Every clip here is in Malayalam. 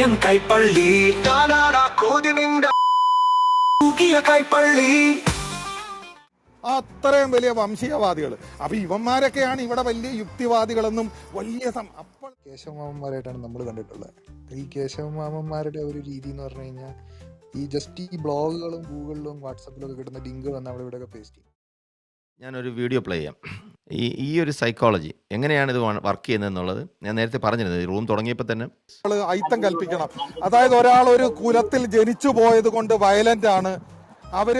മുടിയൻ കൈപ്പള്ളി. താനാടാ കൈപ്പള്ളി. അത്രയും വലിയ വംശീയവാദികൾ അപ്പൊ ഇവന്മാരൊക്കെയാണ് ഇവിടെ വലിയ യുക്തിവാദികളെന്നും വലിയ സം- അപ്പോൾ കേശവമാമന്മാരായിട്ടാണ് നമ്മൾ കണ്ടിട്ടുള്ളത്. ഈ കേശവമാമന്മാരുടെ ഒരു രീതി എന്ന് പറഞ്ഞു കഴിഞ്ഞാൽ ഈ ജസ്റ്റ് ഈ ബ്ലോഗുകളും ഗൂഗിളിലും വാട്സപ്പിലും ഒക്കെ കിട്ടുന്ന ലിങ്ക് വന്ന് അവിടെ ഇവിടെയൊക്കെ പേസ്റ്റ് ചെയ്യും. ഞാനൊരു വീഡിയോ പ്ലേ ചെയ്യാം. ഈ ഈ ഒരു സൈക്കോളജി എങ്ങനെയാണ് ഇത് വർക്ക് ചെയ്യുന്നത് എന്നുള്ളത് ഞാൻ നേരത്തെ പറഞ്ഞിരുന്നത് റൂം തുടങ്ങിയപ്പോൾ തന്നെ ഐത്തം കൽപ്പിക്കണം. അതായത് ഒരാൾ ഒരു കുലത്തിൽ ജനിച്ചു പോയത് കൊണ്ട് വയലന്റ് ആണ്. അവർ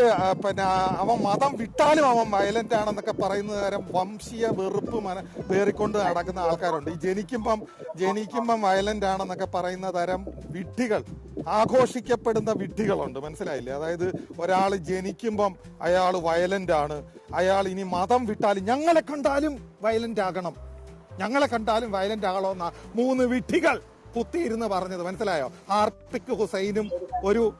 പിന്നെ അവൻ മതം വിട്ടാലും അവൻ വയലന്റ് ആണെന്നൊക്കെ പറയുന്ന തരം വംശീയ വെറുപ്പ് മന വേറിക്കൊണ്ട് നടക്കുന്ന ആൾക്കാരുണ്ട്. ഈ ജനിക്കുമ്പം ജനിക്കുമ്പം വയലന്റ് ആണെന്നൊക്കെ പറയുന്ന തരം വിഡ്ഢികൾ ആഘോഷിക്കപ്പെടുന്ന വിഡ്ഢികളുണ്ട്. മനസ്സിലായില്ലേ? അതായത് ഒരാൾ ജനിക്കുമ്പം അയാൾ വയലന്റ് ആണ്. അയാൾ ഇനി മതം വിട്ടാലും ഞങ്ങളെ കണ്ടാലും വയലന്റ് ആകണം. ഞങ്ങളെ കണ്ടാലും വയലന്റ് ആകണമെന്ന മൂന്ന് വിഡ്ഢികൾ കുത്തിയിരുന്ന് പറഞ്ഞത്. മനസ്സിലായോ? ആർത്തിക് ഹുസൈനും ഒരു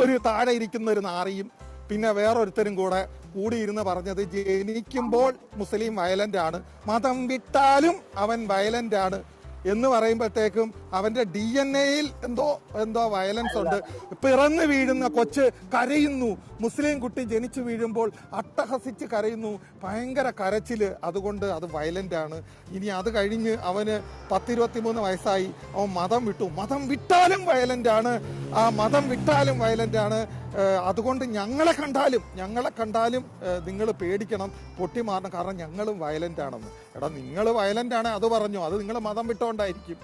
ഒരു താഴെ ഇരിക്കുന്ന ഒരു നാറിയും പിന്നെ വേറൊരുത്തരും കൂടെ കൂടിയിരുന്ന് പറഞ്ഞത് ജനിക്കുമ്പോൾ മുസ്ലിം വയലന്റ് ആണ്. മതം വിട്ടാലും അവൻ വയലന്റ് ആണ്. എന്ന് പറയുമ്പോഴത്തേക്കും അവന്റെ ഡി എൻ എയിൽ എന്തോ എന്തോ വയലൻസ് ഉണ്ട്. പിറന്നു വീഴുന്ന കൊച്ച് കരയുന്നു. മുസ്ലിം കുട്ടി ജനിച്ചു വീഴുമ്പോൾ അട്ടഹസിച്ച് കരയുന്നു. ഭയങ്കര കരച്ചിൽ. അതുകൊണ്ട് അത് വയലന്റ് ആണ്. ഇനി അത് കഴിഞ്ഞ് അവന് പത്തിരുപത്തിമൂന്ന് വയസ്സായി. അവൻ മതം വിട്ടു. മതം വിട്ടാലും വയലന്റ് ആണ്. ആ മതം വിട്ടാലും വയലന്റ് ആണ്. അതുകൊണ്ട് ഞങ്ങളെ കണ്ടാലും ഞങ്ങളെ കണ്ടാലും നിങ്ങൾ പേടിക്കണം പൊട്ടി മാറണം. കാരണം ഞങ്ങളും വയലന്റ് ആണെന്ന്. എടാ നിങ്ങൾ വയലന്റ് ആണ് അത് പറഞ്ഞു. അത് നിങ്ങൾ മതം വിട്ടോണ്ടായിരിക്കും.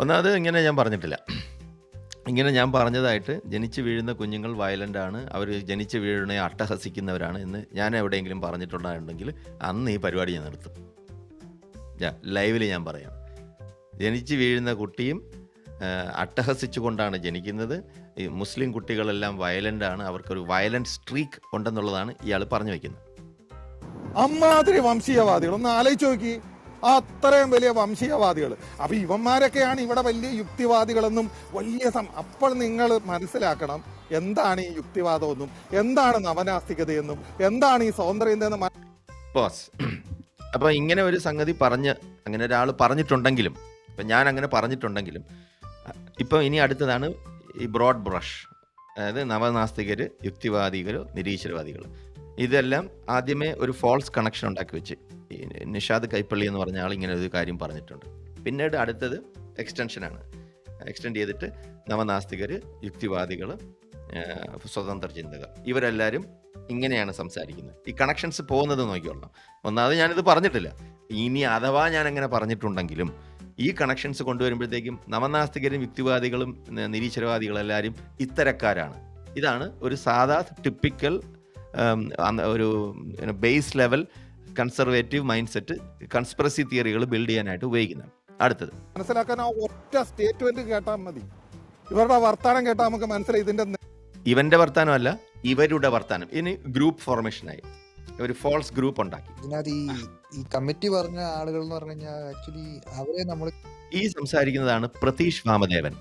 ഒന്നാമത് ഇങ്ങനെ ഞാൻ പറഞ്ഞിട്ടില്ല. ഇങ്ങനെ ഞാൻ പറഞ്ഞതായിട്ട് ജനിച്ച് വീഴുന്ന കുഞ്ഞുങ്ങൾ വയലന്റ് ആണ്. അവർ ജനിച്ച് വീഴണേ അട്ടഹസിക്കുന്നവരാണ് എന്ന് ഞാൻ എവിടെയെങ്കിലും പറഞ്ഞിട്ടുണ്ടായിട്ടുണ്ടെങ്കിൽ അന്ന് ഈ പരിപാടി ഞാൻ നിർത്തും. ലൈവിൽ ഞാൻ പറയാം. ജനിച്ച് വീഴുന്ന കുട്ടിയും അട്ടഹസിച്ചുകൊണ്ടാണ് ജനിക്കുന്നത്. ഈ മുസ്ലിം കുട്ടികളെല്ലാം വയലന്റ് ആണ്. അവർക്കൊരു വയലന്റ് സ്ട്രീക്ക് ഉണ്ടെന്നുള്ളതാണ് ഇയാൾ പറഞ്ഞു വെക്കുന്നത്. അമ്മാതിരി വംശീയവാദികൾ. ഒന്ന് ആലോചിച്ച് നോക്കി. അത്രയും വലിയ വംശീയവാദികൾ. അപ്പൊ ഇവന്മാരൊക്കെയാണ് ഇവിടെ വലിയ യുക്തിവാദികളെന്നും വലിയ സം- അപ്പോൾ നിങ്ങൾ മനസ്സിലാക്കണം എന്താണ് ഈ യുക്തിവാദമെന്നും എന്താണ് നവനാസ്തികതയെന്നും എന്താണ് ഈ സ്വാതന്ത്ര്യം ബോസ് അപ്പോൾ ഇങ്ങനെ ഒരു സംഗതി പറഞ്ഞ് അങ്ങനെ ഒരാൾ പറഞ്ഞിട്ടുണ്ടെങ്കിലും ഇപ്പൊ ഞാൻ അങ്ങനെ പറഞ്ഞിട്ടുണ്ടെങ്കിലും ഇപ്പൊ ഇനി അടുത്തതാണ് ഈ ബ്രോഡ് ബ്രഷ് അതായത് നവനാസ്തികർ യുക്തിവാദികൾ നിരീശ്വരവാദികൾ ഇതെല്ലാം ആദ്യമേ ഒരു ഫോൾസ് കണക്ഷൻ ഉണ്ടാക്കി വെച്ച്. നിഷാദ് കൈപ്പള്ളി എന്ന് പറഞ്ഞ ആൾ ഇങ്ങനെ ഒരു കാര്യം പറഞ്ഞിട്ടുണ്ട്. പിന്നീട് അടുത്തത് എക്സ്റ്റൻഷനാണ് എക്സ്റ്റെൻഡ് ചെയ്തിട്ട് നവനാസ്തികർ യുക്തിവാദികൾ സ്വതന്ത്ര ചിന്തകർ ഇവരെല്ലാവരും ഇങ്ങനെയാണ് സംസാരിക്കുന്നത്. ഈ കണക്ഷൻസ് പോകുന്നത് നോക്കിക്കൊള്ളണം ഒന്നാമത് ഞാനിത് പറഞ്ഞിട്ടില്ല. ഇനി അഥവാ ഞാൻ അങ്ങനെ പറഞ്ഞിട്ടുണ്ടെങ്കിലും ഈ കണക്ഷൻസ് കൊണ്ടുവരുമ്പോഴത്തേക്കും നവനാസ്തികരും യുക്തിവാദികളും നിരീശ്വരവാദികളും എല്ലാവരും ഇത്തരക്കാരാണ്. ഇതാണ് ഒരു സാധാ ടിപ്പിക്കൽ ഒരു base level conservative mind set conspiracy തിയറികൾ build ചെയ്യാനായിട്ട് ഉപയോഗിക്കുന്നത്. അടുത്തത്. മനസ്സിലാക്കാൻ ആ ഒറ്റ സ്റ്റേറ്റ്മെന്റ് കേട്ടാൽ മതി. ഇവരുടെ വർത്താനം കേട്ടാൽ നമുക്ക് മനസ്സിലായി. ഇതിന്റെ ഇവന്റെ വർത്താനമല്ല ഇവരുടെ വർത്താനം. ഇനി ഗ്രൂപ്പ് ഫോർമേഷനായി ഒരു ഫോൾസ് ഗ്രൂപ്പ് ഉണ്ടാക്കി. ഇതിനകത്ത് ഈ ഈ കമ്മിറ്റി പറഞ്ഞ ആളുകൾ എന്ന് പറഞ്ഞു കഴിഞ്ഞാൽ ആക്ച്വലി അവരെ നമ്മൾ ഈ സംസാരിക്കുന്നതാണ് പ്രതീഷ് വാമദേവൻ.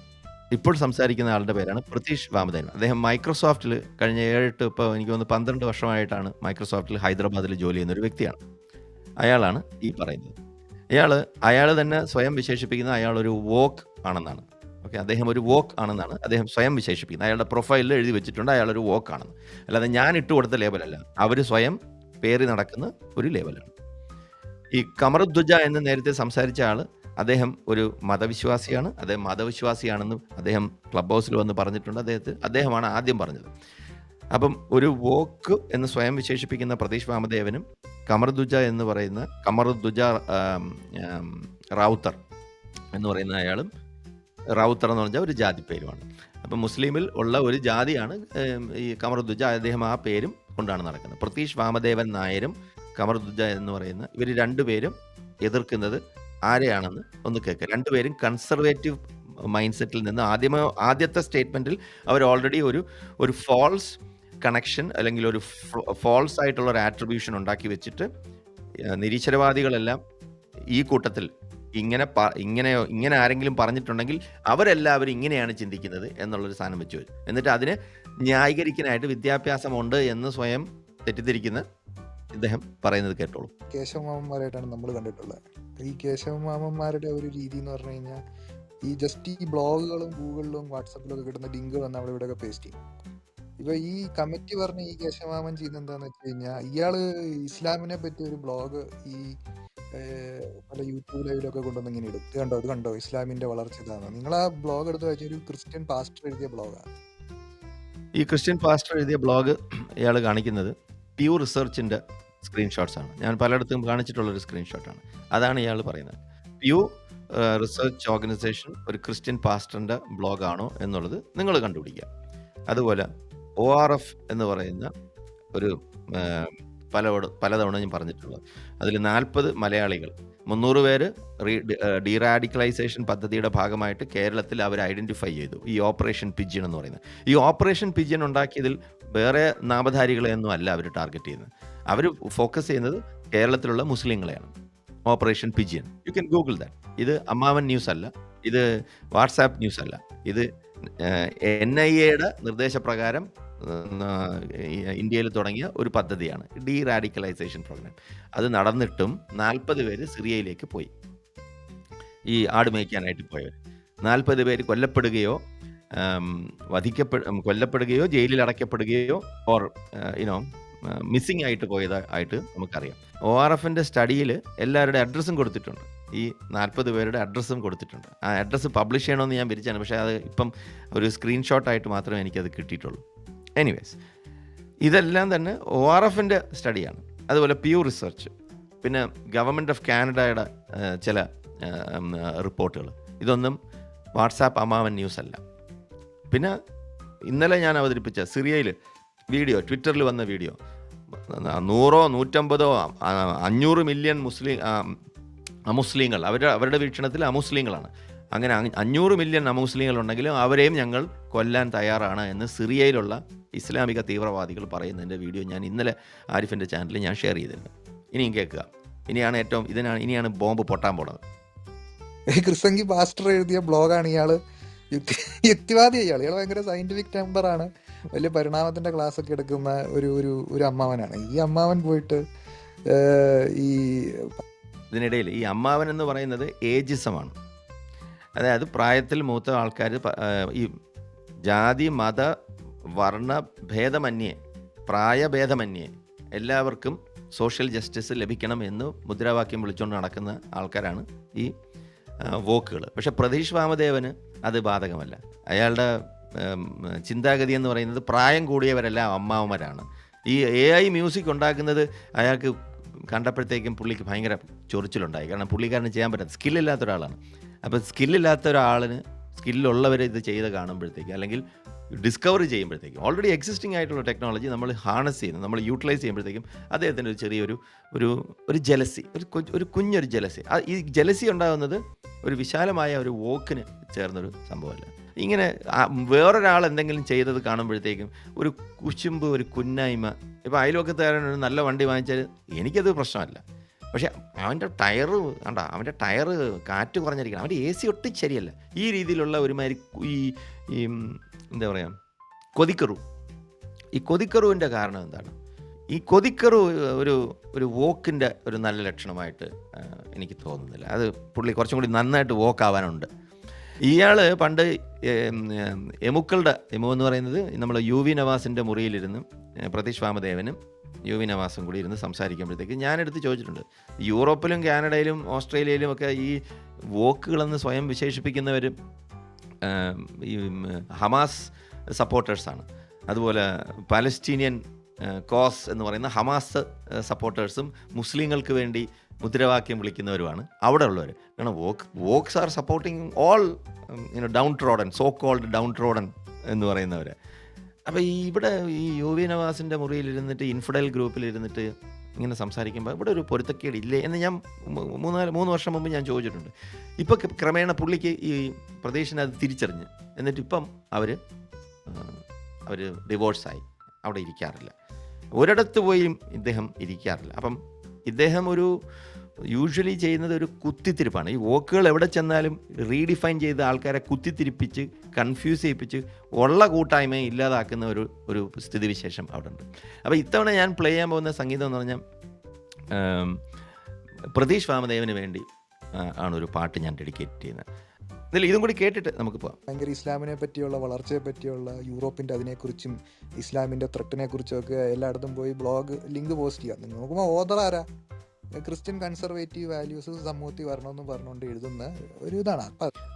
ഇപ്പോൾ സംസാരിക്കുന്ന ആളുടെ പേരാണ് പ്രതീഷ് വാമദേവൻ. അദ്ദേഹം മൈക്രോസോഫ്റ്റിൽ കഴിഞ്ഞ ഏഴെട്ട് ഇപ്പോൾ എനിക്ക് തോന്നുന്നു പന്ത്രണ്ട് വർഷമായിട്ടാണ് മൈക്രോസോഫ്റ്റിൽ ഹൈദരാബാദിൽ ജോലി ചെയ്യുന്ന ഒരു വ്യക്തിയാണ്. അയാളാണ് ഈ പറയുന്നത്. അയാൾ അയാൾ തന്നെ സ്വയം വിശേഷിപ്പിക്കുന്ന അയാൾ ഒരു വോക്ക് ആണെന്നാണ്. ഓക്കെ അദ്ദേഹം ഒരു വോക്ക് ആണെന്നാണ് അദ്ദേഹം സ്വയം വിശേഷിപ്പിക്കുന്നത്. അയാളുടെ പ്രൊഫൈലിൽ എഴുതി വെച്ചിട്ടുണ്ട് അയാൾ ഒരു വോക്ക് ആണെന്ന്. അല്ലാതെ ഞാൻ ഇട്ട് കൊടുത്ത ലേബലല്ല അവർ സ്വയം പേറി നടക്കുന്ന ഒരു ലേബലാണ് ഈ കമറുദ്ദുജ എന്ന് നേരത്തെ സംസാരിച്ച ആൾ അദ്ദേഹം ഒരു മതവിശ്വാസിയാണ്. അദ്ദേഹം മതവിശ്വാസിയാണെന്ന് അദ്ദേഹം ക്ലബ് ഹൗസിൽ വന്ന് പറഞ്ഞിട്ടുണ്ട്. അദ്ദേഹത്തെ അദ്ദേഹമാണ് ആദ്യം പറഞ്ഞത്. അപ്പം ഒരു വോക്ക് എന്ന് സ്വയം വിശേഷിപ്പിക്കുന്ന പ്രതീഷ് വാമദേവനും കമറുദ്ദുജ എന്ന് പറയുന്ന ആം, ആം, എന്ന് പറയുന്ന അയാളും റൗത്തർ എന്ന് പറഞ്ഞാൽ ഒരു ജാതി പേരുമാണ് അപ്പം മുസ്ലിമിൽ ഉള്ള ഒരു ജാതിയാണ് ഈ കമറുദ്ദുജ. അദ്ദേഹം ആ പേരും കൊണ്ടാണ് നടക്കുന്നത്. പ്രതീഷ് വാമദേവൻ നായരും കമറുദ്ദുജ എന്ന് പറയുന്ന ഇവർ രണ്ടുപേരും എതിർക്കുന്നത് ആരെയാണെന്ന് ഒന്ന് കേൾക്കുക രണ്ടുപേരും കൺസർവേറ്റീവ് മൈൻഡ് സെറ്റിൽ നിന്ന് ആദ്യമേ ആദ്യത്തെ സ്റ്റേറ്റ്മെന്റിൽ അവർ ഓൾറെഡി ഒരു ഒരു ഫോൾസ് കണക്ഷൻ അല്ലെങ്കിൽ ഒരു ഫോൾസ് ആയിട്ടുള്ള ഒരു ആട്രിബ്യൂഷൻ ഉണ്ടാക്കി വെച്ചിട്ട് നിരീശ്വരവാദികളെല്ലാം ഈ കൂട്ടത്തിൽ ഇങ്ങനെ ഇങ്ങനെ ഇങ്ങനെ ആരെങ്കിലും പറഞ്ഞിട്ടുണ്ടെങ്കിൽ അവരെല്ലാവരും ഇങ്ങനെയാണ് ചിന്തിക്കുന്നത് എന്നുള്ളൊരു സാധനം വെച്ചു എന്നിട്ട് അതിന് ന്യായീകരിക്കാനായിട്ട് വിദ്യാഭ്യാസമുണ്ട് എന്ന് സ്വയം തെറ്റിദ്ധരിക്കുന്ന ഇദ്ദേഹം പറയുന്നത് കേട്ടോളൂ. കേശവമാമന്മാരായിട്ടാണ് നമ്മൾ കണ്ടിട്ടുള്ളത്. ഈ കേശവമാമന്മാരുടെ ഒരു രീതി എന്ന് പറഞ്ഞു കഴിഞ്ഞാൽ ഈ ജസ്റ്റ് ഈ ബ്ലോഗുകളും ഗൂഗിളിലും വാട്സപ്പിലും ഒക്കെ കിട്ടുന്ന ലിങ്ക് വന്ന് അവിടെ ഇവിടെയൊക്കെ പേസ്റ്റ് ചെയ്യും. ഇപ്പൊ ഈ കമ്മിറ്റി പറഞ്ഞ ഈ കേശവമാമൻ ചെയ്യുന്ന എന്താന്ന് വെച്ച് കഴിഞ്ഞാൽ ഇയാൾ ഇസ്ലാമിനെ പറ്റി ഒരു ബ്ലോഗ് ഈ പല യൂട്യൂബ് ലൈവിലൊക്കെ കൊണ്ടുവന്ന് ഇങ്ങനെ ഇടും. കണ്ടോ? ഇത് കണ്ടോ? ഇസ്ലാമിന്റെ വളർച്ച ഇതാണ്. നിങ്ങൾ ആ ബ്ലോഗ് എടുത്ത് വെച്ച ഒരു ക്രിസ്ത്യൻ പാസ്റ്റർ എഴുതിയ ബ്ലോഗാണ് ഈ ക്രിസ്ത്യൻ പാസ്റ്റർ എഴുതിയ ബ്ലോഗ് ഇയാൾ കാണിക്കുന്നത് പ്യൂർ റിസർച്ചിന്റെ സ്ക്രീൻഷോട്ട്സ് ആണ്. ഞാൻ പലയിടത്തും കാണിച്ചിട്ടുള്ള ഒരു സ്ക്രീൻഷോട്ടാണ് അതാണ് ഇയാൾ പറയുന്നത്. പ്യൂ റിസർച്ച് ഓർഗനൈസേഷൻ ഒരു ക്രിസ്ത്യൻ പാസ്റ്ററിന്റെ ബ്ലോഗാണോ എന്നുള്ളത് നിങ്ങൾ കണ്ടുപിടിക്കുക. അതുപോലെ ഒ ആർ എഫ് എന്ന് പറയുന്ന ഒരു പലവട പലതവണ ഞാൻ പറഞ്ഞിട്ടുള്ളത്. അതിൽ നാൽപ്പത് മലയാളികൾ മുന്നൂറ് പേര് റീ ഡീറാഡിക്കലൈസേഷൻ പദ്ധതിയുടെ ഭാഗമായിട്ട് കേരളത്തിൽ അവർ ഐഡന്റിഫൈ ചെയ്തു. ഈ ഓപ്പറേഷൻ പിജൻ എന്ന് പറയുന്നത്. ഈ ഓപ്പറേഷൻ പിജൻ ഉണ്ടാക്കിയതിൽ വേറെ നാമധാരികളെയൊന്നും അല്ല അവർ ടാർഗറ്റ് ചെയ്യുന്നത്. അവർ ഫോക്കസ് ചെയ്യുന്നത് കേരളത്തിലുള്ള മുസ്ലിങ്ങളെയാണ്. Operation pigeon. You can Google that. ഇത് അമ്മാവൻ ന്യൂസ് അല്ല. ഇത് വാട്സാപ്പ് ന്യൂസ് അല്ല. ഇത് എൻ ഐ എയുടെ നിർദ്ദേശപ്രകാരം ഇന്ത്യയിൽ തുടങ്ങിയ ഒരു പദ്ധതിയാണ്. Deradicalisation programme. അത് നടന്നിട്ടും നാൽപ്പത് പേര് സിറിയയിലേക്ക് പോയി. ഈ ആട് മേയ്ക്കാനായിട്ട് പോയവർ നാൽപ്പത് പേര് കൊല്ലപ്പെടുകയോ വധിക്കപ്പെ കൊല്ലപ്പെടുകയോ ജയിലിൽ അടയ്ക്കപ്പെടുകയോ ഓർ യുനോ മിസ്സിംഗ് ആയിട്ട് പോയതായിട്ട് നമുക്കറിയാം. ഒ ആർ എഫിന്റെ സ്റ്റഡിയിൽ എല്ലാവരുടെ അഡ്രസ്സും കൊടുത്തിട്ടുണ്ട്. ഈ നാൽപ്പത് പേരുടെ അഡ്രസ്സും കൊടുത്തിട്ടുണ്ട്. ആ അഡ്രസ്സ് പബ്ലിഷ് ചെയ്യണമെന്ന് ഞാൻ വിരിച്ചാണ് പക്ഷേ അത് ഇപ്പം ഒരു സ്ക്രീൻഷോട്ടായിട്ട് മാത്രമേ എനിക്കത് കിട്ടിയിട്ടുള്ളൂ. എനിവേസ് ഇതെല്ലാം തന്നെ ഒ ആർ എഫിന്റെ സ്റ്റഡിയാണ് അതുപോലെ പ്യൂ റിസർച്ച് പിന്നെ ഗവൺമെന്റ് ഓഫ് കാനഡയുടെ ചില റിപ്പോർട്ടുകൾ. ഇതൊന്നും വാട്സാപ്പ് അമാവൻ ന്യൂസ് അല്ല. പിന്നെ ഇന്നലെ ഞാൻ അവതരിപ്പിച്ച സിറിയയിൽ വീഡിയോ ട്വിറ്ററിൽ വന്ന വീഡിയോ നൂറോ നൂറ്റമ്പതോ അഞ്ഞൂറ് മില്യൺ മുസ്ലിം അമുസ്ലിങ്ങൾ അവരുടെ അവരുടെ വീക്ഷണത്തിൽ അമുസ്ലിങ്ങളാണ്. അങ്ങനെ അഞ്ഞൂറ് മില്യൺ നമുസ്ലിങ്ങൾ ഉണ്ടെങ്കിലും അവരെയും ഞങ്ങൾ കൊല്ലാൻ തയ്യാറാണ് എന്ന് സിറിയയിലുള്ള ഇസ്ലാമിക തീവ്രവാദികൾ പറയുന്നതിന്റെ വീഡിയോ ഞാൻ ഇന്നലെ ആരിഫിന്റെ ചാനലിൽ ഞാൻ ഷെയർ ചെയ്തിട്ടുണ്ട്. ഇനിയും കേൾക്കുക. ഇനിയാണ് ഏറ്റവും ഇതിനാണ് ഇനിയാണ് ബോംബ് പൊട്ടാൻ പോണത്. ക്രിസംഗി പാസ്റ്റർ എഴുതിയ ബ്ലോഗാണ് ഇയാൾ. യുക്തി യുക്തിവാദി ഇയാൾ ഇയാൾ ഭയങ്കര സയന്റിഫിക് ആണ്. വലിയ പരിണാമത്തിന്റെ ക്ലാസ് ഒക്കെ എടുക്കുന്ന ഒരു ഒരു ഒരു അമ്മാവനാണ്. ഈ അമ്മാവൻ പോയിട്ട് ഈ ഇതിനിടയിൽ ഈ അമ്മാവൻ എന്ന് പറയുന്നത് ഏജിസമാണ് അതായത് പ്രായത്തിൽ മൂത്ത ആൾക്കാർ ഈ ജാതി മത വർണ ഭേദമന്യേ പ്രായഭേദമന്യേ എല്ലാവർക്കും സോഷ്യൽ ജസ്റ്റിസ് ലഭിക്കണം എന്ന് മുദ്രാവാക്യം വിളിച്ചുകൊണ്ട് നടക്കുന്ന ആൾക്കാരാണ് ഈ വോക്കുകൾ. പക്ഷെ പ്രതീഷ് വാമദേവന് അത് ബാധകമല്ല. അയാളുടെ ചിന്താഗതി എന്ന് പറയുന്നത് പ്രായം കൂടിയവരെല്ലാം അമ്മാവന്മാരാണ്. ഈ എ ഐ മ്യൂസിക് ഉണ്ടാക്കുന്നത് അയാൾക്ക് കണ്ടപ്പോഴത്തേക്കും പുള്ളിക്ക് ഭയങ്കര ചൊറിച്ചിലുണ്ടായി. കാരണം പുള്ളിക്കാരന് ചെയ്യാൻ പറ്റാത്ത സ്കില്ലില്ലാത്ത ഒരാളാണ്. അപ്പോൾ സ്കില്ലില്ലാത്ത ഒരാളിന് സ്കില്ലുള്ളവർ ഇത് ചെയ്ത് കാണുമ്പോഴത്തേക്ക് അല്ലെങ്കിൽ ഡിസ്കവർ ചെയ്യുമ്പോഴത്തേക്കും ഓൾറെഡി എക്സിസ്റ്റിംഗ് ആയിട്ടുള്ള ടെക്നോളജി നമ്മൾ ഹാർനസ് ചെയ്യുന്നു നമ്മൾ യൂട്ടിലൈസ് ചെയ്യുമ്പോഴത്തേക്കും അദ്ദേഹത്തിന്റെ ഒരു ചെറിയൊരു ഒരു ഒരു ജലസി ഒരു ഒരു കുഞ്ഞൊരു ജലസി ഈ ജലസി ഉണ്ടാകുന്നത് ഒരു വിശാലമായ ഒരു വോക്കിന് ചേർന്നൊരു സംഭവമല്ല. ഇങ്ങനെ വേറൊരാൾ എന്തെങ്കിലും ചെയ്തത് കാണുമ്പോഴത്തേക്കും ഒരു കുശുമ്പ് ഒരു കുന്നായ്മ. ഇപ്പോൾ അയൽവക്കത്തുകാരൻ ഒരു നല്ല വണ്ടി വാങ്ങിച്ചാൽ എനിക്കത് പ്രശ്നമല്ല. പക്ഷേ അവന്റെ ടയർ കണ്ട അവന്റെ ടയർ കാറ്റ് കുറഞ്ഞിരിക്കണം. അവന്റെ എ സി ഒട്ടും ശരിയല്ല. ഈ രീതിയിലുള്ള ഒരുമാതിരി ഈ ഈ എന്താ പറയുക കൊതിക്കറു. ഈ കൊതിക്കറുവിന്റെ കാരണം എന്താണ്? ഈ കൊതിക്കറു ഒരു ഒരു വോക്കിന്റെ ഒരു നല്ല ലക്ഷണമായിട്ട് എനിക്ക് തോന്നുന്നില്ല. അത് പുള്ളി കുറച്ചും കൂടി നന്നായിട്ട് വോക്ക് ആവാനുണ്ട്. ഇയാൾ പണ്ട് എമുക്കളുടെ എമു എന്ന് പറയുന്നത് നമ്മൾ യു വി നവാസിന്റെ മുറിയിലിരുന്ന് പ്രതീഷ് വാമദേവനും യു വി നവാസും കൂടി ഇരുന്ന് സംസാരിക്കുമ്പോഴത്തേക്ക് ഞാനെടുത്ത് ചോദിച്ചിട്ടുണ്ട് യൂറോപ്പിലും കാനഡയിലും ഓസ്ട്രേലിയയിലും ഒക്കെ ഈ വോക്കുകളെന്ന് സ്വയം വിശേഷിപ്പിക്കുന്നവരും ഈ ഹമാസ് സപ്പോർട്ടേഴ്സാണ് അതുപോലെ പാലസ്റ്റീനിയൻ കോസ് എന്ന് പറയുന്ന ഹമാസ് സപ്പോർട്ടേഴ്സും മുസ്ലിങ്ങൾക്ക് വേണ്ടി മുദ്രാവാക്യം വിളിക്കുന്നവരുമാണ് അവിടെ ഉള്ളവർ കാരണം woke wokes are supporting all downtrodden so called downtrodden എന്ന് പറയുന്നവർ അപ്പോൾ ഈ ഇവിടെ ഈ യു വി നവാസിന്റെ മുറിയിലിരുന്നിട്ട് ഇൻഫിഡൽ ഗ്രൂപ്പിൽ ഇരുന്നിട്ട് ഇങ്ങനെ സംസാരിക്കുമ്പോൾ ഇവിടെ ഒരു പൊരുത്തക്കേട് ഇല്ലേ എന്ന് ഞാൻ മൂന്നാൽ മൂന്ന് വർഷം മുമ്പ് ഞാൻ ചോദിച്ചിട്ടുണ്ട്. ഇപ്പോൾ ക്രമേണ പുള്ളിക്ക് ഈ പ്രദേശിനെ അത് തിരിച്ചറിഞ്ഞ്. എന്നിട്ട് ഇപ്പം അവർ അവർ ഡിവോഴ്സായി. അവിടെ ഇരിക്കാറില്ല. ഒരിടത്ത് പോയി ഇദ്ദേഹം ഇരിക്കാറില്ല. അപ്പം ഇദ്ദേഹം ഒരു യൂഷ്വലി ചെയ്യുന്നത് ഒരു കുത്തിത്തിരിപ്പാണ്. ഈ വോക്കുകൾ എവിടെ ചെന്നാലും റീഡിഫൈൻ ചെയ്ത് ആൾക്കാരെ കുത്തിത്തിരിപ്പിച്ച് കൺഫ്യൂസ് ചെയ്യിപ്പിച്ച് ഉള്ള കൂട്ടായ്മയെ ഇല്ലാതാക്കുന്ന ഒരു ഒരു സ്ഥിതിവിശേഷം അവിടെ ഉണ്ട് അപ്പോൾ ഇത്തവണ ഞാൻ പ്ലേ ചെയ്യാൻ പോകുന്ന സംഗീതം എന്ന് പറഞ്ഞാൽ പ്രതീഷ് വാമദേവന് വേണ്ടി ആണ് ഒരു പാട്ട് ഞാൻ ഡെഡിക്കേറ്റ് ചെയ്യുന്നത്. ഇതിൽ ഇതും കൂടി കേട്ടിട്ട് നമുക്ക് പോവാം. ഭയങ്കര ഇസ്ലാമിനെ പറ്റിയുള്ള വളർച്ചയെ പറ്റിയുള്ള യൂറോപ്പിന്റെ അതിനെക്കുറിച്ചും ഇസ്ലാമിന്റെ ത്രെട്ടിനെ കുറിച്ചും ഒക്കെ എല്ലായിടത്തും പോയി ബ്ലോഗ് ലിങ്ക് പോസ്റ്റ് ചെയ്യാം. നിങ്ങൾ നോക്കുമ്പോൾ ഓദർ ആരാ? ക്രിസ്ത്യൻ കൺസർവേറ്റീവ് വാല്യൂസ് സമൂഹത്തിൽ വരണമെന്ന് പറഞ്ഞുകൊണ്ട് എഴുതുന്ന ഒരു ഇതാണ്.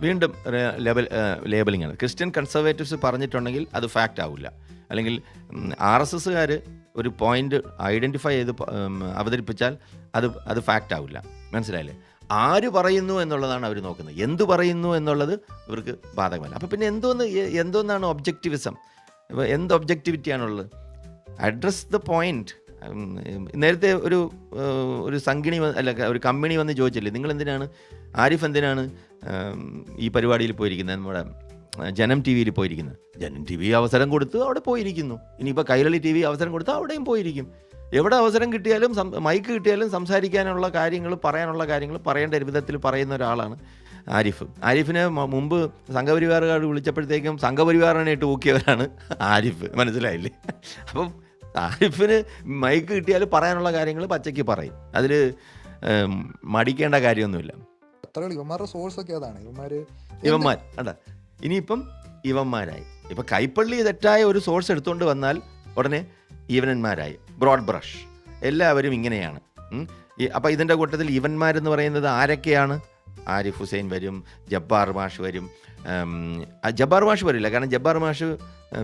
വീണ്ടും ലെവൽ ലേബലിംഗ് ആണ് ക്രിസ്ത്യൻ കൺസർവേറ്റീവ്സ് പറഞ്ഞിട്ടുണ്ടെങ്കിൽ അത് ഫാക്റ്റ് ആവില്ല അല്ലെങ്കിൽ ആർ എസ് എസ്സുകാർ ഒരു പോയിന്റ് ഐഡന്റിഫൈ ചെയ്ത് അവതരിപ്പിച്ചാൽ അത് അത് ഫാക്റ്റ് ആവില്ല മനസ്സിലായില്ലേ? ആര് പറയുന്നു എന്നുള്ളതാണ് അവർ നോക്കുന്നത്. എന്തു പറയുന്നു എന്നുള്ളത് ഇവർക്ക് ബാധകമല്ല. അപ്പോൾ പിന്നെ എന്തോന്ന് എന്തോന്നാണ് ഒബ്ജക്റ്റിവിസം എന്ത് ഒബ്ജക്റ്റിവിറ്റിയാണുള്ളത് അഡ്രസ് ദ പോയിന്റ് നേരത്തെ ഒരു ഒരു സംഗിണി അല്ല ഒരു കമ്പനി വന്ന് ചോദിച്ചില്ലേ നിങ്ങൾ എന്തിനാണ് ആരിഫ് എന്തിനാണ് ഈ പരിപാടിയിൽ പോയിരിക്കുന്നത് നമ്മുടെ ജനം ടി വിയിൽ പോയിരിക്കുന്നത്? ജനം ടി വി അവസരം കൊടുത്ത് അവിടെ പോയിരിക്കുന്നു. ഇനിയിപ്പോൾ കൈരളി ടി വി അവസരം കൊടുത്ത് അവിടെയും പോയിരിക്കും. എവിടെ അവസരം കിട്ടിയാലും മൈക്ക് കിട്ടിയാലും സംസാരിക്കാനുള്ള കാര്യങ്ങൾ പറയാനുള്ള കാര്യങ്ങൾ പറയേണ്ട വിധത്തിൽ പറയുന്ന ഒരാളാണ് ആരിഫ്. ആരിഫിനെ മുമ്പ് സംഘപരിവാറുകാർ വിളിച്ചപ്പോഴത്തേക്കും സംഘപരിവാറിനായിട്ട് ഊക്കിയവരാണ് ആരിഫ്. മനസ്സിലായില്ലേ? അപ്പം ആരിഫിന് മൈക്ക് കിട്ടിയാൽ പറയാനുള്ള കാര്യങ്ങൾ പച്ചയ്ക്ക് പറയും. അതിൽ മടിക്കേണ്ട കാര്യമൊന്നുമില്ല. ഇവന്മാരുടെ സോഴ്സ് ഒക്കെ അതാണ്. ഇവന്മാര് ഇവന്മാർ അതാ. ഇനിയിപ്പം ഇവന്മാരായി. ഇപ്പം കൈപ്പള്ളി തെറ്റായ ഒരു സോഴ്സ് എടുത്തുകൊണ്ട് വന്നാൽ ഉടനെ ഈവനന്മാരായി ബ്രോഡ് ബ്രഷ് എല്ലാവരും ഇങ്ങനെയാണ്. അപ്പം ഇതിന്റെ കൂട്ടത്തിൽ ഇവന്മാരെന്ന് പറയുന്നത് ആരൊക്കെയാണ്? ആരിഫ് ഹുസൈൻ വരും ജബ്ബാർ മാഷ് വരും. ജബ്ബാർ മാഷ് വരില്ല. കാരണം ജബ്ബാർ മാഷ്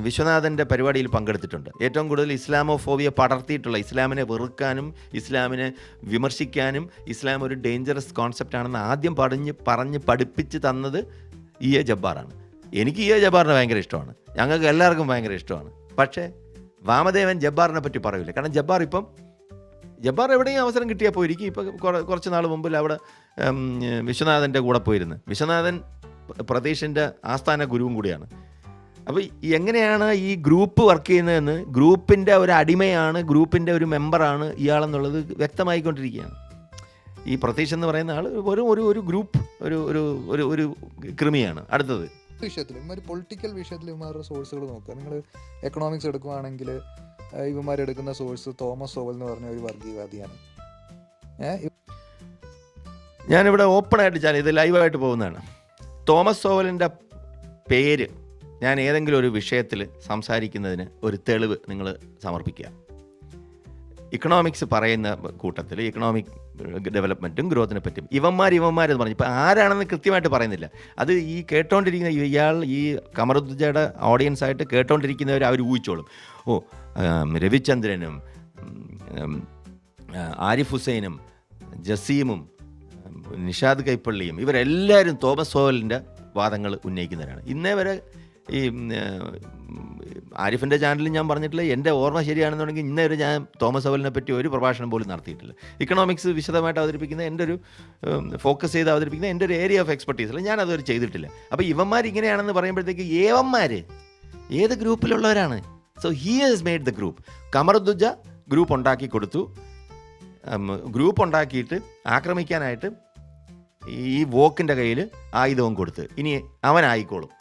വിശ്വനാഥന്റെ പരിപാടിയിൽ പങ്കെടുത്തിട്ടുണ്ട്. ഏറ്റവും കൂടുതൽ ഇസ്ലാമോഫോബിയ പടർത്തിയിട്ടുള്ള ഇസ്ലാമിനെ വെറുക്കാനും ഇസ്ലാമിനെ വിമർശിക്കാനും ഇസ്ലാം ഒരു ഡേഞ്ചറസ് കോൺസെപ്റ്റ് ആണെന്ന് ആദ്യം പറഞ്ഞ് പറഞ്ഞ് പഠിപ്പിച്ച് തന്നത് ഇ എ ജബ്ബാറാണ്. എനിക്ക് ഇ എ ജബ്ബാറിനെ ഭയങ്കര ഇഷ്ടമാണ്. ഞങ്ങൾക്ക് എല്ലാവർക്കും ഭയങ്കര ഇഷ്ടമാണ്. പക്ഷേ വാമദേവൻ ജബ്ബാറിനെ പറ്റി പറയില്ല കാരണം ജബ്ബാർ ഇപ്പം ജബ്ബാർ എവിടെയും അവസരം കിട്ടിയാൽ പോയിരിക്കും. ഇപ്പോൾ കുറച്ച് നാൾ മുമ്പിൽ അവിടെ വിശ്വനാഥന്റെ കൂടെ പോയിരുന്നു. വിശ്വനാഥൻ പ്രതീഷിന്റെ ആസ്ഥാന ഗുരുവും കൂടിയാണ്. അപ്പോൾ എങ്ങനെയാണ് ഈ ഗ്രൂപ്പ് വർക്ക് ചെയ്യുന്നതെന്ന് ഗ്രൂപ്പിന്റെ ഒരു അടിമയാണ് ഗ്രൂപ്പിന്റെ ഒരു മെമ്പറാണ് ഇയാളെന്നുള്ളത് വ്യക്തമായിക്കൊണ്ടിരിക്കുകയാണ്. ഈ പ്രതീഷ് എന്ന് പറയുന്ന ആൾ ഒരു ഒരു ഒരു ഗ്രൂപ്പ് ഒരു ഒരു ഒരു ഒരു കൃമിയാണ്. അടുത്തത്. വിഷയത്തിൽ ഒരു പൊളിറ്റിക്കൽ വിഷയത്തിൽ ഇമാരുടെ സോഴ്സുകൾ നോക്കുക. നിങ്ങൾ എക്കണോമിക്സ് എടുക്കുവാണെങ്കിൽ ഇവന്മാർ എടുക്കുന്ന സോഴ്സ് തോമസ് ഓവൽ എന്ന് പറഞ്ഞ ഒരു വർഗീയവാദിയാണ് ഞാനിവിടെ ഓപ്പൺ ആയിട്ട് ചാനൽ ഇത് ലൈവായിട്ട് പോകുന്നതാണ്. തോമസ് സോവലിന്റെ പേര് ഞാൻ ഏതെങ്കിലും ഒരു വിഷയത്തിൽ സംസാരിക്കുന്നതിന് ഒരു തെളിവ് നിങ്ങൾ സമർപ്പിക്കുക. ഇക്കണോമിക്സ് പറയുന്ന കൂട്ടത്തിൽ ഇക്കണോമിക് ഡെവലപ്മെന്റും ഗ്രോത്തിനെ പറ്റും ഇവന്മാർ ഇവന്മാരെന്ന് പറഞ്ഞു. ഇപ്പം ആരാണെന്ന് കൃത്യമായിട്ട് പറയുന്നില്ല. അത് ഈ കേട്ടോണ്ടിരിക്കുന്ന ഇയാൾ ഈ കമറുദ്ജയുടെ ഓഡിയൻസ് ആയിട്ട് കേട്ടോണ്ടിരിക്കുന്നവർ അവർ ഊഹിച്ചോളും. ഓ രവിചന്ദ്രനും ആരിഫ് ഹുസൈനും ജസീമും നിഷാദ് കൈപ്പള്ളിയും ഇവരെല്ലാവരും തോമസ് സോവലിന്റെ വാദങ്ങൾ ഉന്നയിക്കുന്നവരാണ്. ഇന്നേ വരെ ഈ ആരിഫിന്റെ ചാനലിൽ ഞാൻ പറഞ്ഞിട്ടില്ല എന്റെ ഓർമ്മ ശരിയാണെന്നുണ്ടെങ്കിൽ ഇന്നേ ഒരു ഞാൻ തോമസ് അവലിനെ പറ്റി ഒരു പ്രഭാഷണം പോലും നടത്തിയിട്ടില്ല. ഇക്കണോമിക്സ് വിശദമായിട്ട് അവതരിപ്പിക്കുന്ന എന്റെ ഒരു ഫോക്കസ് ചെയ്ത് അവതരിപ്പിക്കുന്ന എന്റെ ഒരു ഏരിയ ഓഫ് എക്സ്പെർട്ടീസിൽ ഞാൻ അതൊരു ചെയ്തിട്ടില്ല. അപ്പോൾ ഇവന്മാർ ഇങ്ങനെയാണെന്ന് പറയുമ്പോഴത്തേക്ക് ഏവന്മാർ ഏത് ഗ്രൂപ്പിലുള്ളവരാണ്? So he has made the group കമറുദ്ദുജ group ഉണ്ടാക്കി കൊടുത്തു. ഗ്രൂപ്പ് ഉണ്ടാക്കിയിട്ട് ആക്രമിക്കാനായിട്ട് ഈ വോക്കിന്റെ കയ്യിൽ ആയുധവും കൊടുത്ത്. ഇനി അവനായിക്കോളും.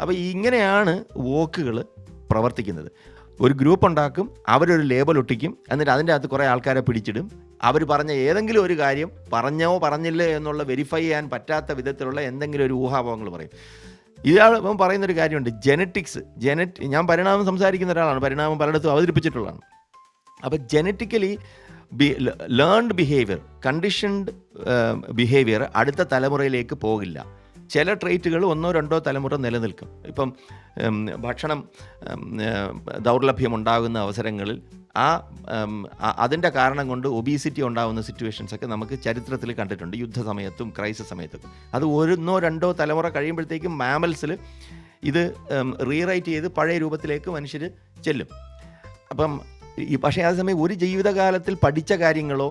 അപ്പോൾ ഇങ്ങനെയാണ് വോക്കുകൾ പ്രവർത്തിക്കുന്നത്. ഒരു ഗ്രൂപ്പ് ഉണ്ടാക്കും അവരൊരു ലേബൽ ഒട്ടിക്കും എന്നിട്ട് അതിന്റെ അകത്ത് കുറേ ആൾക്കാരെ പിടിച്ചിടും. അവർ പറഞ്ഞ ഏതെങ്കിലും ഒരു കാര്യം പറഞ്ഞോ പറഞ്ഞില്ലേ എന്നുള്ള വെരിഫൈ ചെയ്യാൻ പറ്റാത്ത വിധത്തിലുള്ള എന്തെങ്കിലും ഒരു ഊഹാപോഹങ്ങൾ പറയും. ഇയാൾ ഇപ്പം പറയുന്നൊരു കാര്യമുണ്ട് ജനറ്റിക്സ് ജനറ്റ് ഞാൻ പരിണാമം സംസാരിക്കുന്ന ഒരാളാണ് പരിണാമം പലയിടത്തും അവതരിപ്പിച്ചിട്ടുള്ളതാണ്. അപ്പോൾ genetically be learned behaviour conditioned behaviour അടുത്ത തലമുറയിലേക്ക് പോകില്ല. ചില ട്രേറ്റുകൾ ഒന്നോ രണ്ടോ തലമുറ നിലനിൽക്കും ഇപ്പം ഭക്ഷണം ദൗർലഭ്യം ഉണ്ടാകുന്ന അവസരങ്ങളിൽ ആ അതിന്റെ കാരണം കൊണ്ട് ഒബീസിറ്റി ഉണ്ടാകുന്ന സിറ്റുവേഷൻസ് ഒക്കെ നമുക്ക് ചരിത്രത്തിൽ കണ്ടിട്ടുണ്ട് യുദ്ധ സമയത്തും ക്രൈസിസ് സമയത്തും അത് ഒന്നോ രണ്ടോ തലമുറ കഴിയുമ്പോഴത്തേക്കും മാമൽസിൽ ഇത് റീറൈറ്റ് ചെയ്ത് പഴയ രൂപത്തിലേക്ക് മനുഷ്യർ ചെല്ലും അപ്പം ഈ പക്ഷേ അതേസമയം ഒരു ജീവിതകാലത്തിൽ പഠിച്ച കാര്യങ്ങളോ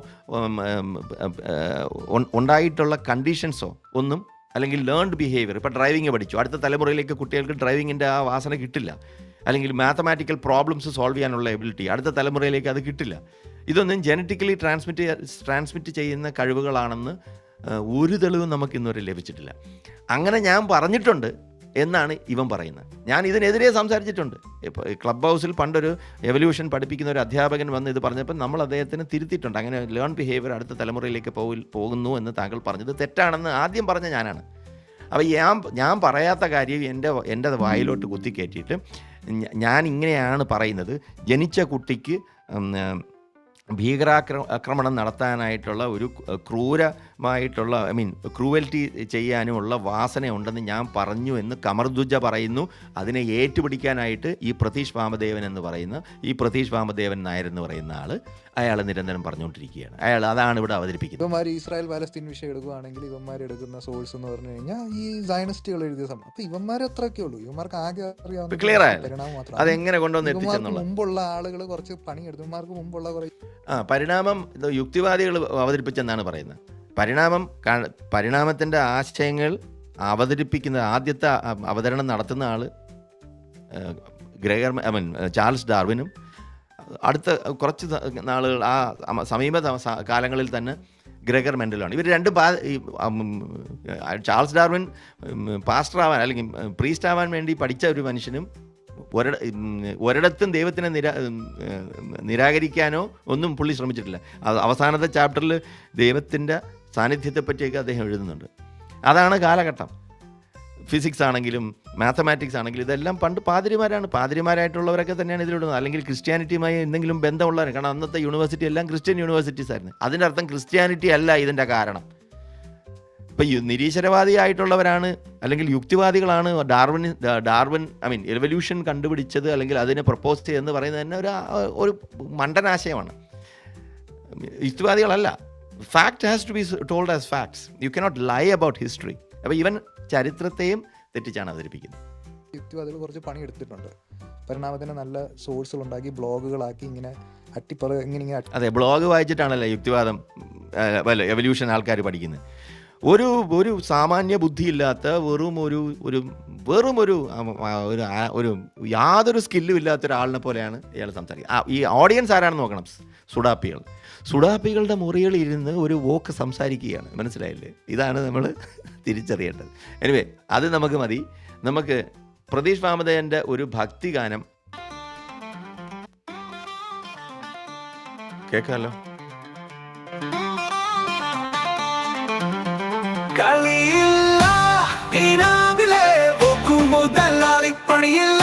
ഉണ്ടായിട്ടുള്ള കണ്ടീഷൻസോ ഒന്നും അല്ലെങ്കിൽ ലേൺഡ് ബിഹേവിയർ ഇപ്പോൾ ഡ്രൈവിംഗ് പഠിച്ചു. അടുത്ത തലമുറയിലേക്ക് കുട്ടികൾക്ക് ഡ്രൈവിങ്ങിന്റെ ആ വാസന കിട്ടില്ല. അല്ലെങ്കിൽ മാത്തമാറ്റിക്കൽ പ്രോബ്ലംസ് സോൾവ് ചെയ്യാനുള്ള എബിലിറ്റി അടുത്ത തലമുറയിലേക്ക് അത് കിട്ടില്ല. ഇതൊന്നും ജനറ്റിക്കലി ട്രാൻസ്മിറ്റ് ട്രാൻസ്മിറ്റ് ചെയ്യുന്ന കഴിവുകളാണെന്ന് ഒരു തെളിവും നമുക്ക് ഇന്നുവരെ ലഭിച്ചിട്ടില്ല. അങ്ങനെ ഞാൻ പറഞ്ഞിട്ടുണ്ട് എന്നാണ് ഇവൻ പറയുന്നത്. ഞാൻ ഇതിനെതിരെ സംസാരിച്ചിട്ടുണ്ട്. ഇപ്പോൾ ക്ലബ് ഹൗസിൽ പണ്ടൊരു എവല്യൂഷൻ പഠിപ്പിക്കുന്ന ഒരു അധ്യാപകൻ വന്ന് ഇത് പറഞ്ഞപ്പോൾ നമ്മൾ അദ്ദേഹത്തിന് തിരുത്തിയിട്ടുണ്ട്. അങ്ങനെ ലേൺ ബിഹേവിയർ അടുത്ത തലമുറയിലേക്ക് പോയി പോകുന്നു എന്ന് താങ്കൾ പറഞ്ഞത് തെറ്റാണെന്ന് ആദ്യം പറഞ്ഞ ഞാനാണ്. അപ്പോൾ ഞാൻ ഞാൻ പറയാത്ത കാര്യം എന്റെ എന്റെ വായിലോട്ട് കുത്തി കയറ്റിയിട്ട് ഞാൻ ഇങ്ങനെയാണ് പറയുന്നത്. ജനിച്ച കുട്ടിക്ക് ഭീകരാക്ര ആക്രമണം നടത്താനായിട്ടുള്ള ഒരു ക്രൂരമായിട്ടുള്ള ഐ മീൻ ക്രൂവൽറ്റി ചെയ്യാനുമുള്ള വാസന ഉണ്ടെന്ന് ഞാൻ പറഞ്ഞു എന്ന് കമർദുജ പറയുന്നു. അതിനെ ഏറ്റുപിടിക്കാനായിട്ട് ഈ പ്രതീഷ് വാമദേവൻ എന്ന് പറയുന്ന ഈ പ്രതീഷ് വാമദേവൻ നായർ എന്ന് പറയുന്ന ആൾ അയാൾ നിരന്തരം പറഞ്ഞുകൊണ്ടിരിക്കുകയാണ്. അയാൾ അതാണ് ഇവിടെ അവതരിപ്പിക്കുന്നത്. ഇവന്മാർ ഇസ്രായേൽ പാലസ്തീൻ വിഷയം എടുക്കുകയാണെങ്കിൽ ഇവന്മാർ എടുക്കുന്ന സോഴ്സ് എന്ന് പറഞ്ഞു കഴിഞ്ഞാൽ ഈ സയനിസ്റ്റുകൾ എഴുതിയ സമയം അപ്പൊ ഇവന്മാർ അത്രയൊക്കെ ഉള്ളൂ. ഇവന്മാർക്ക് ആകെ അറിയാവുന്ന? പരിണാമം മാത്രം. അതെങ്ങനെ കൊണ്ടുവന്ന് മുമ്പുള്ള ആളുകൾ കുറച്ച് പണിയെടുത്തു. ഇവന്മാർക്ക് മുമ്പുള്ള കുറെ ആ പരിണാമം യുക്തിവാദികൾ അവതരിപ്പിച്ചെന്നാണ് പറയുന്നത്. പരിണാമം പരിണാമത്തിന്റെ ആശയങ്ങൾ അവതരിപ്പിക്കുന്ന ആദ്യത്തെ അവതരണം നടത്തുന്ന ആൾ ഗ്രേഗർ ഐ മീൻ ചാൾസ് ഡാർവിനും അടുത്ത കുറച്ച് നാളുകൾ ആ സമീപ കാലങ്ങളിൽ തന്നെ ഗ്രഗർ മെൻഡലാണ്. ഇവർ രണ്ട് പാ ചാൾസ് ഡാർവിൻ പാസ്റ്റർ ആവാൻ അല്ലെങ്കിൽ പ്രീസ്റ്റ് ആവാൻ വേണ്ടി പഠിച്ച ഒരു മനുഷ്യനും ഒരിട ഒരിടത്തും ദൈവത്തിനെ നിരാ നിരാകരിക്കാനോ ഒന്നും പുള്ളി ശ്രമിച്ചിട്ടില്ല. അവസാനത്തെ ചാപ്റ്ററിൽ ദൈവത്തിന്റെ സാന്നിധ്യത്തെ പറ്റിയൊക്കെ അദ്ദേഹം എഴുതുന്നുണ്ട്. അതാണ് കാലഘട്ടം. ഫിസിക്സ് ആണെങ്കിലും മാത്തമാറ്റിക്സ് ആണെങ്കിലും ഇതെല്ലാം പണ്ട് പാതിരിമാരാണ്. പാതിരിമാരായിട്ടുള്ളവരൊക്കെ തന്നെയാണ് ഇതിലിടുന്നത് അല്ലെങ്കിൽ ക്രിസ്ത്യാനിറ്റിയുമായി എന്തെങ്കിലും ബന്ധമുള്ളവരാണ്. കാരണം അന്നത്തെ യൂണിവേഴ്സിറ്റി എല്ലാം ക്രിസ്ത്യൻ യൂണിവേഴ്സിറ്റീസ് ആയിരുന്നു അതിന്റെ അർത്ഥം ക്രിസ്ത്യാനിറ്റി അല്ല ഇതിന്റെ കാരണം. ഇപ്പം യു- നിരീശ്വരവാദിയായിട്ടുള്ളവരാണ് അല്ലെങ്കിൽ യുക്തിവാദികളാണ് Darwin Darwin I mean evolution കണ്ടുപിടിച്ചത് അല്ലെങ്കിൽ അതിനെ പ്രപ്പോസ് ചെയ്തെന്ന് പറയുന്നത് തന്നെ ഒരു ഒരു മണ്ടനാശയമാണ്. യുക്തിവാദികളല്ല. Fact has to be told as facts you cannot lie about history അപ്പോൾ ഇവൻ ചരിത്രത്തെയും തെറ്റിച്ചാണ് അവതരിപ്പിക്കുന്നത്. യുക്തിവാദികൾ കുറച്ച് പണിയെടുത്തിട്ടുണ്ട് പരിണാമത്തിന് നല്ല സോഴ്സുകൾ ഉണ്ടാക്കി ബ്ലോഗുകളാക്കി ഇങ്ങനെ അട്ടിപ്പറ ഇങ്ങനെ അതെ ബ്ലോഗ് വായിച്ചിട്ടാണല്ലേ യുക്തിവാദം എവല്യൂഷൻ ആൾക്കാർ പഠിക്കുന്നത്. ഒരു ഒരു സാമാന്യ ബുദ്ധിയില്ലാത്ത വെറും ഒരു ഒരു വെറും ഒരു ഒരു യാതൊരു സ്കില്ലും ഇല്ലാത്ത ഒരാളിനെ പോലെയാണ് ഇയാൾ സംസാരിക്കുന്നത് ഈ ഓഡിയൻസ് ആരാണെന്ന് നോക്കണം സുഡാപ്പികൾ. സുഡാപ്പികളുടെ മുറിയിൽ ഇരുന്ന് ഒരു വോക്ക് സംസാരിക്കുകയാണ്. മനസ്സിലായില്ലേ? ഇതാണ് നമ്മൾ തിരിച്ചറിയേണ്ടത്. എനിവേ അത് നമുക്ക് മതി. നമുക്ക് പ്രതീഷ് വാമദേവന്റെ ഒരു ഭക്തിഗാനം. കേൾക്കാമല്ലോ? களியில்லா பினாவிலே ஒக்கும் முதலாளி பணியில்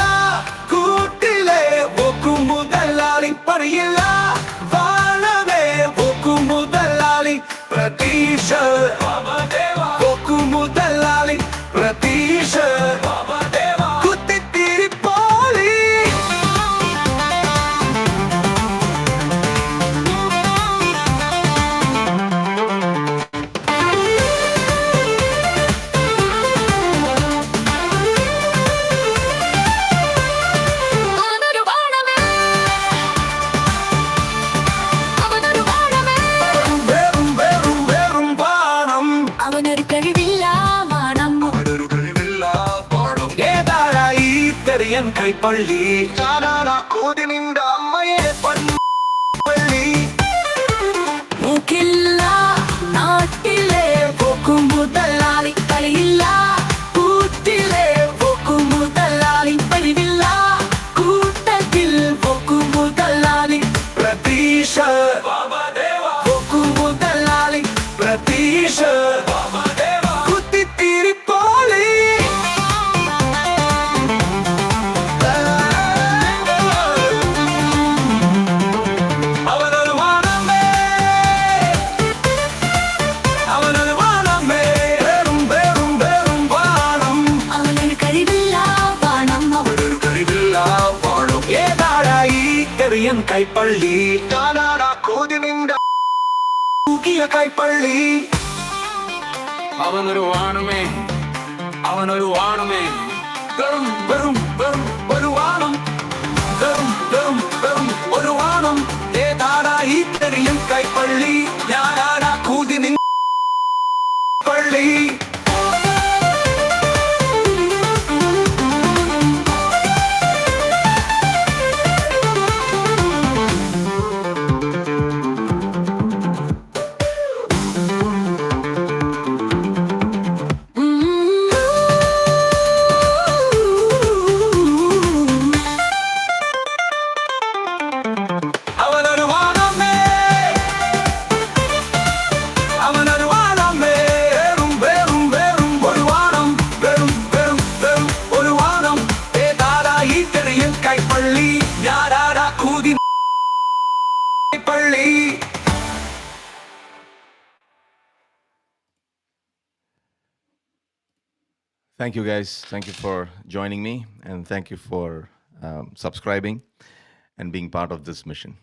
കൈപ്പള്ളി ഞാനാണ് കോതി നിന്റെ തൂക്കിയ കൈപ്പള്ളി? അവനൊരു വാണുമേ അവനൊരു വാണുമേ. വെറും വെറും വെറും ഒരു വാണം. വെറും വെറും വെറും ഒരു വാണം. ഈ തെറിയും കൈപ്പള്ളി? ഞാനാണ് Thank you, guys. Thank you for joining me, and thank you for um, subscribing and being part of this mission.